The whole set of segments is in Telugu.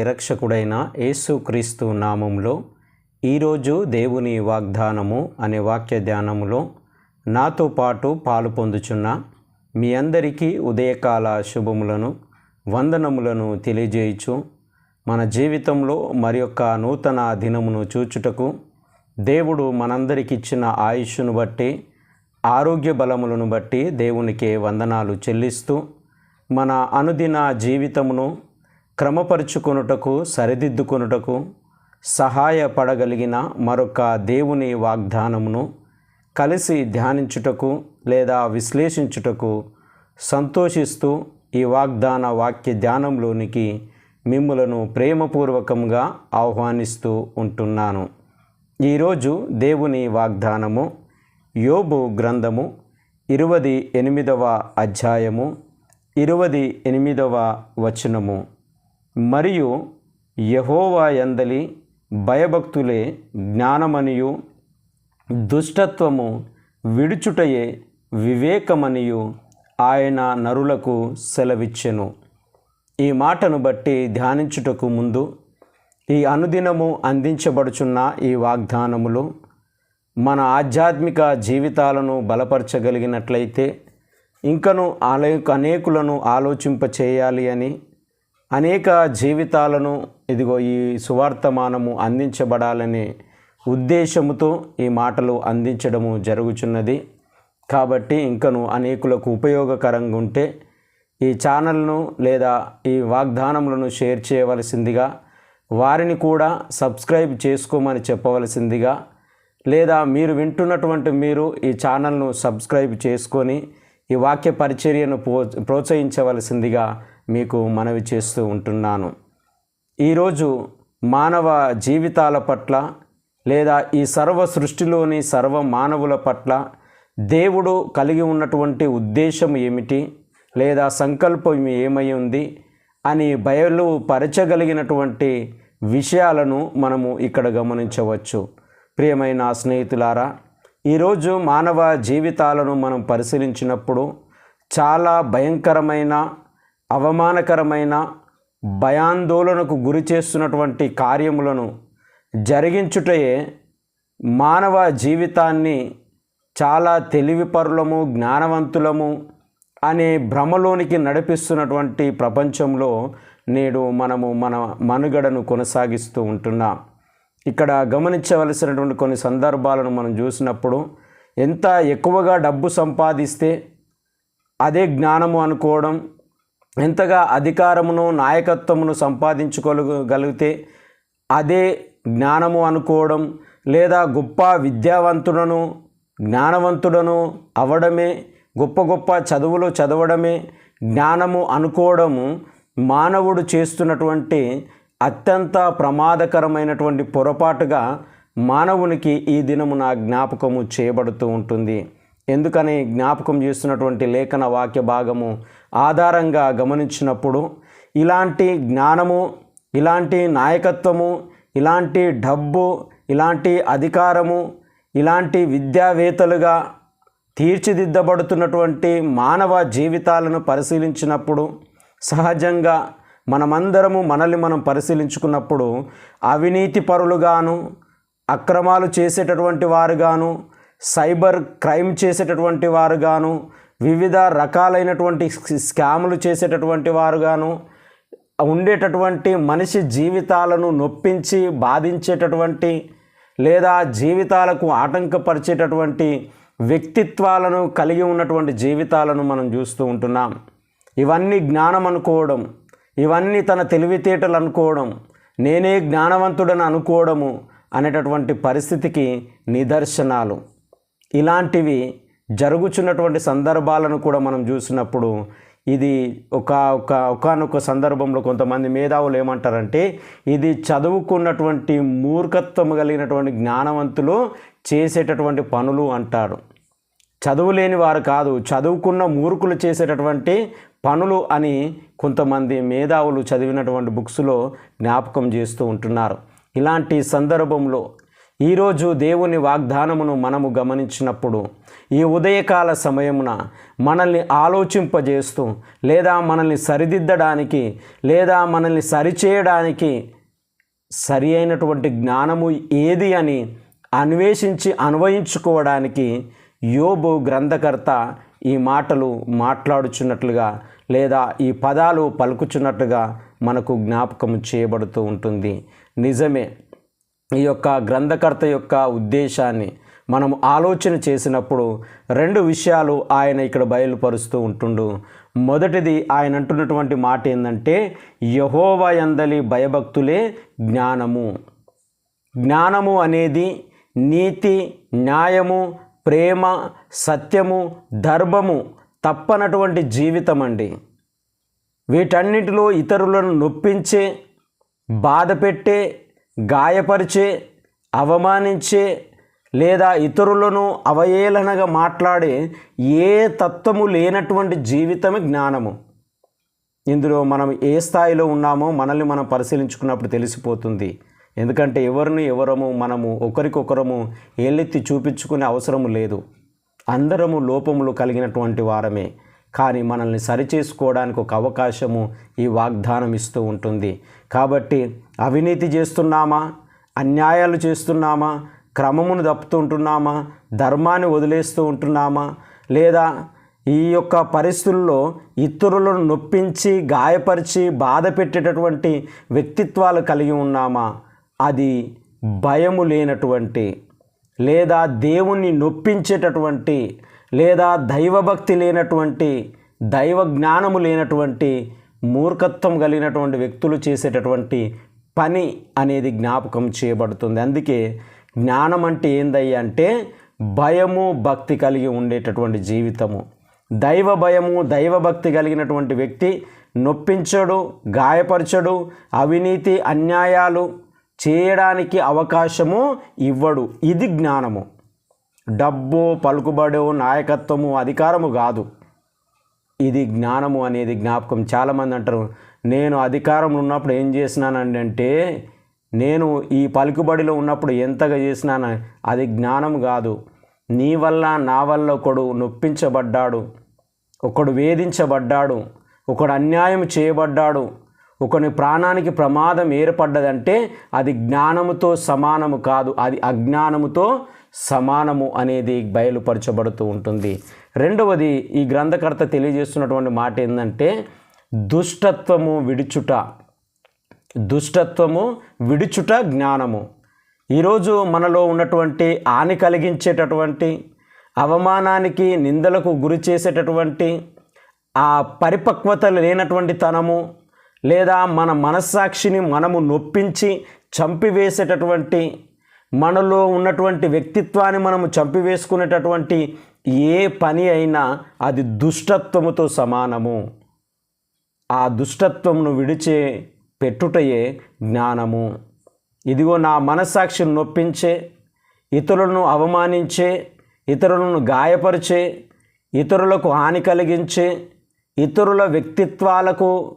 ప్రేరక్షకుడైన యేసుక్రీస్తు నామంలో ఈరోజు దేవుని వాగ్దానము అనే వాక్య ధ్యానములో నాతో పాటు పాలు పొందుచున్న మీ అందరికీ ఉదయకాల శుభములను వందనములను తెలియజేయచ్చు మన జీవితంలో మరి యొక్క నూతన దినమును చూచుటకు దేవుడు మనందరికి ఇచ్చిన ఆయుష్ను బట్టి ఆరోగ్య బలములను బట్టి దేవునికి వందనాలు చెల్లిస్తూ మన అనుదిన జీవితమును క్రమపరుచుకొనుటకు సరిదిద్దుకొనుటకు సహాయపడగలిగిన మరొక దేవుని వాగ్దానమును కలిసి ధ్యానించుటకు లేదా విశ్లేషించుటకు సంతోషిస్తూ ఈ వాగ్దాన వాక్య ధ్యానంలోనికి మిమ్ములను ప్రేమపూర్వకంగా ఆహ్వానిస్తూ ఉంటున్నాను. ఈరోజు దేవుని వాగ్దానము యోబు గ్రంథము ఇరువది ఎనిమిదవ అధ్యాయము ఇరువది ఎనిమిదవ వచనము. మరియు యహోవా యందలి భయభక్తులే జ్ఞానమనియు దుష్టత్వము విడుచుటయే వివేకమనియు ఆయన నరులకు సెలవిచ్చెను. ఈ మాటను బట్టి ధ్యానించుటకు ముందు ఈ అనుదినము అందించబడుచున్న ఈ వాగ్దానములు మన ఆధ్యాత్మిక జీవితాలను బలపరచగలిగినట్లయితే ఇంకను ఆలయ అనేకులను ఆలోచింప చేయాలి అని అనేక జీవితాలను ఇదిగో ఈ సువార్తమానము అందించబడాలనే ఉద్దేశముతో ఈ మాటలు అందించడము జరుగుచున్నది. కాబట్టి ఇంకను అనేకులకు ఉపయోగకరంగా ఉంటే ఈ ఛానల్ను లేదా ఈ వాగ్దానములను షేర్ చేయవలసిందిగా వారిని కూడా సబ్స్క్రైబ్ చేసుకోమని చెప్పవలసిందిగా లేదా మీరు వింటున్నటువంటి మీరు ఈ ఛానల్ను సబ్స్క్రైబ్ చేసుకొని ఈ వాక్య పరిచర్యను ప్రో ప్రోత్సహించవలసిందిగా మీకు మనవి చేస్తూ ఉంటున్నాను. ఈరోజు మానవ జీవితాల పట్ల లేదా ఈ సర్వ సృష్టిలోని సర్వ మానవుల పట్ల దేవుడు కలిగి ఉన్నటువంటి ఉద్దేశం ఏమిటి? లేదా సంకల్పం ఏమై ఉంది? అని బయలు పరచగలిగినటువంటి విషయాలను మనము ఇక్కడ గమనించవచ్చు. ప్రియమైన స్నేహితులారా ఈరోజు మానవ జీవితాలను మనం పరిశీలించినప్పుడు చాలా భయంకరమైన అవమానకరమైన భయాందోళనకు గురి చేస్తున్నటువంటి కార్యములను జరిగించుటయే మానవ జీవితాన్ని చాలా తెలివిపరులము జ్ఞానవంతులము అనే భ్రమలోనికి నడిపిస్తున్నటువంటి ప్రపంచంలో నేడు మనము మన మనుగడను కొనసాగిస్తూ ఉంటున్నాం. ఇక్కడ గమనించవలసినటువంటి కొన్ని సందర్భాలను మనం చూసినప్పుడు ఎంత ఎక్కువగా డబ్బు సంపాదిస్తే అదే జ్ఞానము అనుకోవడం ఎంతగా అధికారమును నాయకత్వమును సంపాదించుకోగలిగితే అదే జ్ఞానము అనుకోవడం లేదా గొప్ప విద్యావంతుడను జ్ఞానవంతుడను అవడమే గొప్ప గొప్ప చదువులు చదవడమే జ్ఞానము అనుకోవడము మానవుడు చేస్తున్నటువంటి అత్యంత ప్రమాదకరమైనటువంటి పొరపాటుగా మానవునికి ఈ దినమున జ్ఞాపకము చేయబడుతూ ఉంటుంది. ఎందుకని జ్ఞాపకం చేస్తున్నటువంటి లేఖన వాక్య భాగము ఆధారంగా గమనించినప్పుడు ఇలాంటి జ్ఞానము ఇలాంటి నాయకత్వము ఇలాంటి డబ్బు ఇలాంటి అధికారము ఇలాంటి విద్యావేత్తలుగా తీర్చిదిద్దబడుతున్నటువంటి మానవ జీవితాలను పరిశీలించినప్పుడు సహజంగా మనమందరము మనల్ని మనం పరిశీలించుకున్నప్పుడు అవినీతి పరులుగాను అక్రమాలు చేసేటటువంటి వారుగాను సైబర్ క్రైమ్ చేసేటటువంటి వారుగాను వివిధ రకాలైనటువంటి స్కాములు చేసేటటువంటి వారుగాను ఉండేటటువంటి మనిషి జీవితాలను నొప్పించి బాధించేటటువంటి లేదా జీవితాలకు ఆటంకపరిచేటటువంటి వ్యక్తిత్వాలను కలిగి ఉన్నటువంటి జీవితాలను మనం చూస్తూ ఉంటున్నాం. ఇవన్నీ జ్ఞానం అనుకోవడం ఇవన్నీ తన తెలివితేటలు అనుకోవడం నేనే జ్ఞానవంతుడని అనుకోవడము అనేటటువంటి పరిస్థితికి నిదర్శనాలు. ఇలాంటివి జరుగుచున్నటువంటి సందర్భాలను కూడా మనం చూసినప్పుడు ఇది ఒక ఒక ఒకనొక సందర్భంలో కొంతమంది మేధావులు ఏమంటారంటే ఇది చదువుకున్నటువంటి మూర్ఖత్వం కలిగినటువంటి జ్ఞానవంతులు చేసేటటువంటి పనులు అంటారు. చదువు లేని వారు కాదు చదువుకున్న మూర్ఖులు చేసేటటువంటి పనులు అని కొంతమంది మేధావులు చదివినటువంటి బుక్స్లో జ్ఞాపకం చేస్తూ ఉంటున్నారు. ఇలాంటి సందర్భంలో ఈరోజు దేవుని వాగ్దానమును మనము గమనించినప్పుడు ఈ ఉదయకాల సమయమున మనల్ని ఆలోచింపజేస్తూ లేదా మనల్ని సరిదిద్దడానికి లేదా మనల్ని సరిచేయడానికి సరి అయినటువంటి జ్ఞానము ఏది అని అన్వేషించి అన్వయించుకోవడానికి యోబు గ్రంథకర్త ఈ మాటలు మాట్లాడుచున్నట్లుగా లేదా ఈ పదాలు పలుకుచున్నట్లుగా మనకు జ్ఞాపకం చేయబడుతూ ఉంటుంది. నిజమే. ఈ యొక్క గ్రంథకర్త యొక్క ఉద్దేశాన్ని మనం ఆలోచన చేసినప్పుడు రెండు విషయాలు ఆయన ఇక్కడ బయలుపరుస్తూ ఉంటుండు. మొదటిది ఆయన అంటున్నటువంటి మాట ఏంటంటే యహోవ యందలి భయభక్తులే జ్ఞానము. జ్ఞానము అనేది నీతి న్యాయము ప్రేమ సత్యము ధర్మము తప్పనటువంటి జీవితం అండి వీటన్నిటిలో ఇతరులను నొప్పించే బాధ పెట్టే గాయపరిచే అవమానించే లేదా ఇతరులను అవహేళనగా మాట్లాడే ఏ తత్వము లేనటువంటి జీవితమే జ్ఞానము. ఇందులో మనం ఏ స్థాయిలో ఉన్నామో మనల్ని మనం పరిశీలించుకున్నప్పుడు తెలిసిపోతుంది. ఎందుకంటే ఎవరిని ఎవరము మనము ఒకరికొకరము ఏళ్ళెత్తి చూపించుకునే అవసరము లేదు. అందరము లోపములు కలిగినటువంటి వారమే. కానీ మనల్ని సరిచేసుకోవడానికి ఒక అవకాశము ఈ వాగ్దానం ఇస్తూ ఉంటుంది. కాబట్టి అవినీతి చేస్తున్నామా? అన్యాయాలు చేస్తున్నామా? క్రమమును తప్పుతూ ఉంటున్నామా? ధర్మాన్ని వదిలేస్తూ ఉంటున్నామా? లేదా ఈ యొక్క పరిస్థితుల్లో ఇతరులను నొప్పించి గాయపరిచి బాధ పెట్టేటటువంటి వ్యక్తిత్వాలు కలిగి ఉన్నామా? అది భయము లేనటువంటి లేదా దేవుణ్ణి నొప్పించేటటువంటి లేదా దైవభక్తి లేనటువంటి దైవ జ్ఞానము లేనటువంటి మూర్ఖత్వం కలిగినటువంటి వ్యక్తులు చేసేటటువంటి పని అనేది జ్ఞాపకం చేయబడుతుంది. అందుకే జ్ఞానం అంటే ఏందయ్య అంటే భయము భక్తి కలిగి ఉండేటటువంటి జీవితము. దైవ భయము దైవభక్తి కలిగినటువంటి వ్యక్తి నొప్పించడు గాయపరచడు అవినీతి అన్యాయాలు చేయడానికి అవకాశము ఇవ్వడు. ఇది జ్ఞానము. డబ్బు పలుకుబడు నాయకత్వము అధికారము కాదు. ఇది జ్ఞానము అనేది జ్ఞాపకం. చాలామంది అంటారు నేను అధికారంలో ఉన్నప్పుడు ఏం చేసినానండి? అంటే నేను ఈ పలుకుబడిలో ఉన్నప్పుడు ఎంతగా చేసినాను? అది జ్ఞానం కాదు. నీ వల్ల నా వల్ల ఒకడు నొప్పించబడ్డాడు. ఒకడు వేధించబడ్డాడు. ఒకడు అన్యాయం చేయబడ్డాడు. ఒకని ప్రాణానికి ప్రమాదం ఏర్పడ్డదంటే అది జ్ఞానముతో సమానము కాదు. అది అజ్ఞానముతో సమానము అనేది బయలుపరచబడుతూ ఉంటుంది. రెండవది ఈ గ్రంథకర్త తెలియజేస్తున్నటువంటి మాట ఏంటంటే దుష్టత్వము విడుచుట. దుష్టత్వము విడుచుట జ్ఞానము. ఈరోజు మనలో ఉన్నటువంటి హాని కలిగించేటటువంటి అవమానానికి నిందలకు గురి చేసేటటువంటి ఆ పరిపక్వత లేనటువంటి తనము లేదా మన మనస్సాక్షిని మనము నొప్పించి చంపివేసేటటువంటి మనలో ఉన్నటువంటి వ్యక్తిత్వాన్ని మనము చంపివేసుకునేటటువంటి ఏ పని అయినా అది దుష్టత్వముతో సమానము. ఆ దుష్టత్వమును విడిచే పెట్టుటయే జ్ఞానము. ఇదిగో నా మనస్సాక్షిని నొప్పించే ఇతరులను అవమానించే ఇతరులను గాయపరిచే ఇతరులకు హాని కలిగించే ఇతరుల వ్యక్తిత్వాలకు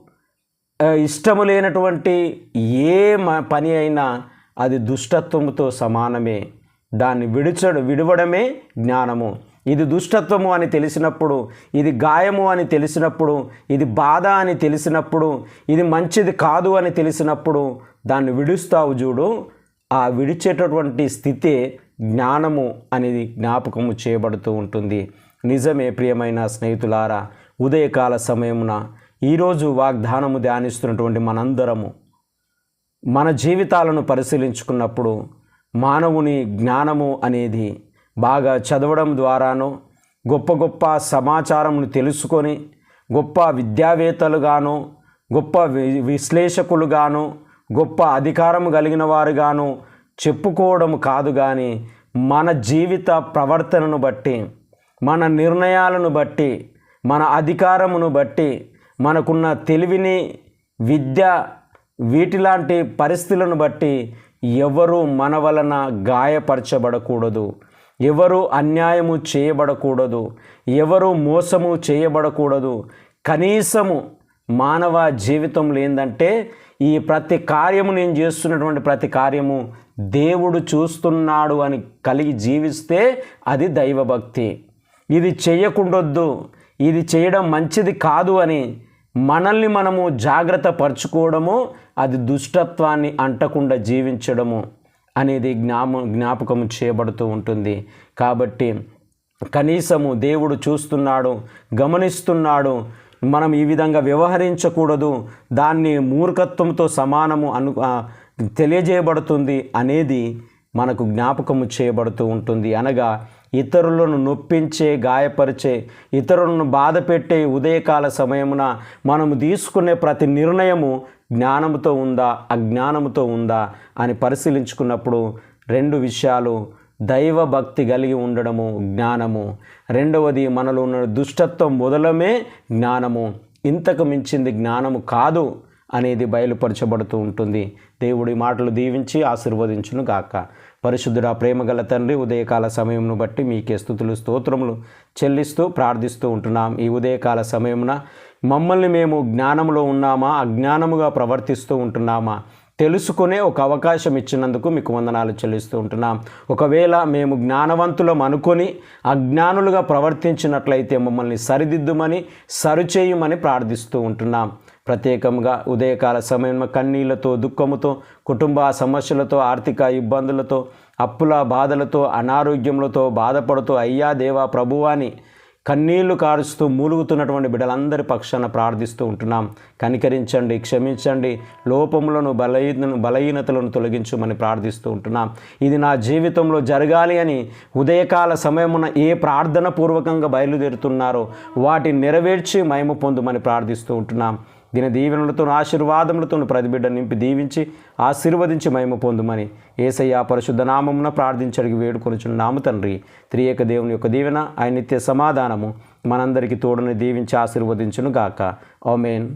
ఇష్టము లేనటువంటి ఏ పని అయినా అది దుష్టత్వముతో సమానమే. దాన్ని విడిచడు విడవడమే జ్ఞానము. ఇది దుష్టత్వము అని తెలిసినప్పుడు ఇది గాయము అని తెలిసినప్పుడు ఇది బాధ అని తెలిసినప్పుడు ఇది మంచిది కాదు అని తెలిసినప్పుడు దాన్ని విడుస్తావు చూడు. ఆ విడిచేటటువంటి స్థితే జ్ఞానము అనేది జ్ఞాపకము చేయబడుతూ ఉంటుంది. నిజమే ప్రియమైన స్నేహితులారా ఉదయకాల సమయమున ఈరోజు వాగ్దానము ధ్యానిస్తున్నటువంటి మనందరము మన జీవితాలను పరిశీలించుకున్నప్పుడు మానవుని జ్ఞానము అనేది బాగా చదవడం ద్వారానో గొప్ప గొప్ప సమాచారమును తెలుసుకొని గొప్ప విద్యావేత్తలుగాను గొప్ప వి విశ్లేషకులుగాను గొప్ప అధికారం కలిగిన వారుగాను చెప్పుకోవడం కాదు కానీ మన జీవిత ప్రవర్తనను బట్టి మన నిర్ణయాలను బట్టి మన అధికారమును బట్టి మనకున్న తెలివిని విద్య వీటిలాంటి పరిస్థితులను బట్టి ఎవరూ మన వలన గాయపరచబడకూడదు. ఎవరు అన్యాయము చేయబడకూడదు ఎవరు మోసము చేయబడకూడదు. కనీసము మానవ జీవితంలో ఏంటంటే ఈ ప్రతి కార్యము నేను చేస్తున్నటువంటి ప్రతి కార్యము దేవుడు చూస్తున్నాడు అని కలిగి జీవిస్తే అది దైవభక్తి. ఇది చేయకుండొద్దు ఇది చేయడం మంచిది కాదు అని మనల్ని మనము జాగ్రత్త పరుచుకోవడము అది దుష్టత్వాన్ని అంటకుండా జీవించడము. అనేది జ్ఞాప జ్ఞాపకం చేయబడుతూ ఉంటుంది. కాబట్టి కనీసము దేవుడు చూస్తున్నాడు గమనిస్తున్నాడు మనం ఈ విధంగా వ్యవహరించకూడదు దాన్ని మూర్ఖత్వంతో సమానము అను తెలియజేయబడుతుంది అనేది మనకు జ్ఞాపకము చేయబడుతూ ఉంటుంది. అనగా ఇతరులను నొప్పించే గాయపరిచే ఇతరులను బాధ పెట్టే ఉదయకాల సమయమున మనము తీసుకునే ప్రతి నిర్ణయము జ్ఞానముతో ఉందా అజ్ఞానముతో ఉందా అని పరిశీలించుకున్నప్పుడు రెండు విషయాలు దైవ భక్తి కలిగి ఉండడము జ్ఞానము. రెండవది మనలో ఉన్న దుష్టత్వం మొదలమే జ్ఞానము. ఇంతకు మించింది జ్ఞానము కాదు అనేది బయలుపరచబడుతూ ఉంటుంది. దేవుడి మాటలు దీవించి ఆశీర్వదించును గాక. పరిశుద్ధుడా ప్రేమగల తండ్రి ఉదయకాల సమయంను బట్టి మీకే స్థుతులు స్తోత్రములు చెల్లిస్తూ ప్రార్థిస్తూ ఉంటున్నాం. ఈ ఉదయకాల సమయమున మమ్మల్ని మేము జ్ఞానంలో ఉన్నామా? అజ్ఞానముగా ప్రవర్తిస్తూ ఉంటున్నామా? తెలుసుకునే ఒక అవకాశం ఇచ్చినందుకు మీకు వందనాలు చెల్లిస్తూ ఉంటున్నాం. ఒకవేళ మేము జ్ఞానవంతులం అనుకొని అజ్ఞానులుగా ప్రవర్తించినట్లయితే మమ్మల్ని సరిదిద్దుమని సరిచేయమని ప్రార్థిస్తూ ఉంటున్నాం. ప్రత్యేకంగా ఉదయకాల సమయంలో కన్నీళ్ళతో దుఃఖముతో కుటుంబ సమస్యలతో ఆర్థిక ఇబ్బందులతో అప్పుల బాధలతో అనారోగ్యములతో బాధపడుతూ అయ్యా దేవా ప్రభువాని కన్నీళ్ళు కారుస్తూ మూలుగుతున్నటువంటి బిడ్డలందరి పక్షాన ప్రార్థిస్తూ ఉంటున్నాం. కనికరించండి క్షమించండి. లోపములను బలహీన బలహీనతలను తొలగించమని ప్రార్థిస్తూ ఉంటున్నాం. ఇది నా జీవితంలో జరగాలి అని ఉదయకాల సమయమున ఏ ప్రార్థన పూర్వకంగా బయలుదేరుతున్నారో వాటిని నెరవేర్చి మహిమ పొందుమని ప్రార్థిస్తూ ఉంటున్నాం. దీని దీవెనలతో ఆశీర్వాదములతో ప్రతి బిడ్డ నింపి దీవించి ఆశీర్వదించి మహిమ పొందుమని ఏసయ్య పరిశుద్ధ నామమున ప్రార్థించడికి వేడుకొనుచున్న నామ తండ్రి. త్రియేక దేవుని యొక్క దీవెన ఆయన నిత్య సమాధానము మనందరికీ తోడుని దీవించి ఆశీర్వదించును గాక ఆమెన్.